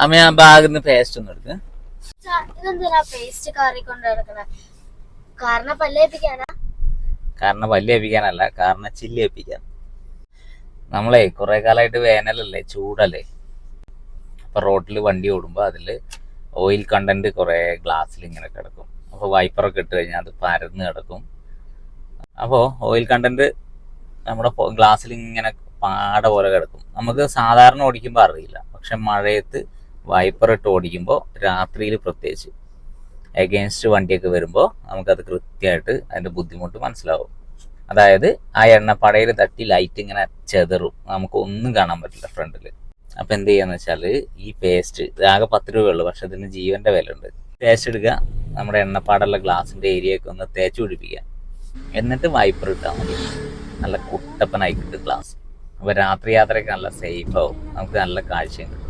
അമ്മ ആ ബാഗിൽ നിന്ന് പേസ്റ്റ് ഒന്ന് എടുക്ക്. പേസ്റ്റ് കാരണം പല്ല് ഏൽപ്പിക്കാനല്ല കാരണം ചില്ലി ഏൽപ്പിക്കാൻ നമ്മളെ കുറെ കാലമായിട്ട് വേനലല്ലേ ചൂടല്ലേ. അപ്പൊ റോഡിൽ വണ്ടി ഓടുമ്പോൾ അതിൽ ഓയിൽ കണ്ടന്റ് കുറെ ഗ്ലാസ്സിൽ ഇങ്ങനെ കിടക്കും. അപ്പോൾ വൈപ്പറൊക്കെ ഇട്ട് കഴിഞ്ഞാൽ അത് പരന്ന് കിടക്കും. അപ്പോൾ ഓയിൽ കണ്ടന്റ് നമ്മുടെ ഗ്ലാസ്സിൽ ഇങ്ങനെ പാട പോലെ കിടക്കും. നമുക്ക് സാധാരണ ഓടിക്കുമ്പോൾ അറിയില്ല. പക്ഷെ മഴയത്ത് വൈപ്പർ ഇട്ട് ഓടിക്കുമ്പോൾ രാത്രിയിൽ പ്രത്യേകിച്ച് എഗെയിൻസ്റ്റ് വണ്ടിയൊക്കെ വരുമ്പോൾ നമുക്കത് കൃത്യമായിട്ട് അതിന്റെ ബുദ്ധിമുട്ട് മനസ്സിലാവും. അതായത് ആ എണ്ണപ്പടയിൽ തട്ടി ലൈറ്റ് ഇങ്ങനെ ചെതറും. നമുക്ക് ഒന്നും കാണാൻ പറ്റില്ല ഫ്രണ്ടിൽ അപ്പം എന്ത് ചെയ്യാന്ന് വെച്ചാൽ ഈ പേസ്റ്റ് ആകെ പത്ത് രൂപയുള്ളൂ പക്ഷെ ഇതിന് ജീവന്റെ വില ഉണ്ട് പേസ്റ്റ് എടുക്കുക നമ്മുടെ എണ്ണപ്പാടുള്ള ഗ്ലാസിന്റെ ഏരിയയൊക്കെ ഒന്ന് തേച്ച് പിടിപ്പിക്കുക. എന്നിട്ട് വൈപ്പർ ഇട്ടാൽ മതി. നല്ല കുട്ടപ്പനായി കിട്ടും ഗ്ലാസ് അപ്പോൾ രാത്രി യാത്രയൊക്കെ നല്ല സേഫ് ആവും. നമുക്ക് നല്ല കാഴ്ചയും കിട്ടും